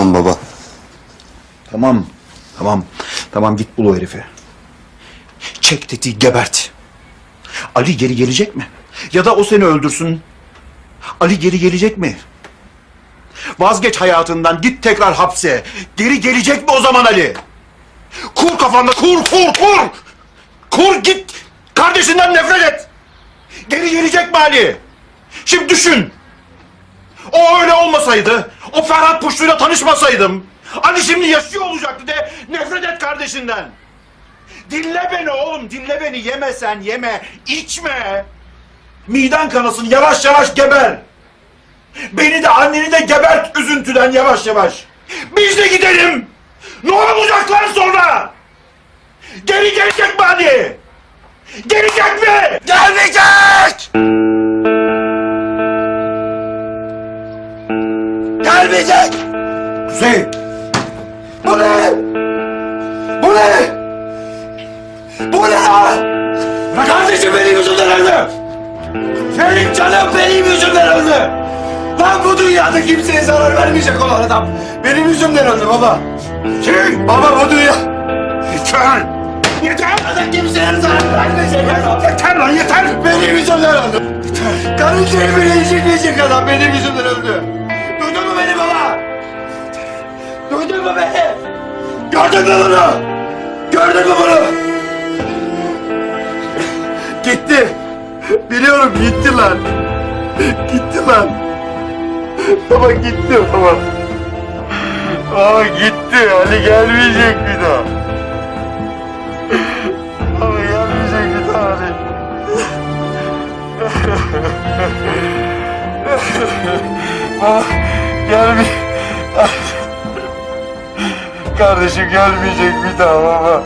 Tamam baba. Tamam. Tamam. Tamam git bul o herifi. Çek tetiği gebert. Ali geri gelecek mi? Ya da o seni öldürsün. Ali geri gelecek mi? Vazgeç hayatından git tekrar hapse. Geri gelecek mi o zaman Ali? Kur kafanda kur kur kur. Kur git. Kardeşinden nefret et. Geri gelecek mi Ali? Şimdi düşün. Olmasaydı, o Ferhat Puşlu'yla tanışmasaydım, Ali şimdi yaşıyor olacaktı de nefret et kardeşinden. Dinle beni oğlum, dinle beni. Yeme sen, yeme, içme. Miden kanasın, yavaş yavaş geber. Beni de anneni de gebert üzüntüden yavaş yavaş. Biz de gidelim. Ne olacaklar sonra? Geri gelecek mi Ali? Gelecek mi? Gelmeyecek! Gelmeyecek! Kuzey! Bu ne? Bu ne? Bu ne ya? Kardeşim benim yüzümden öldü! Benim canım benim yüzümden öldü! Ben bu dünyada kimseye zarar vermeyecek olan adam. Benim yüzümden öldü baba. Kim? Baba bu dünya... Yeter! Yeter! Adam kimseye zarar vermeyecek adam. Yeter lan yeter! Benim yüzümden öldü. Yeter! Karıncayı bile incitmeyecek adam benim yüzümden öldü. Duydun mu beni? Gördün mü bunu? Gördün mü bunu? Gitti. Biliyorum gitti lan. Gitti lan. Baba gitti baba. Baba gitti. Ali gelmeyecek bir daha. Baba gelmeyecek bir daha Ali. Baba gelme. Kardeşim gelmeyecek bir daha baba.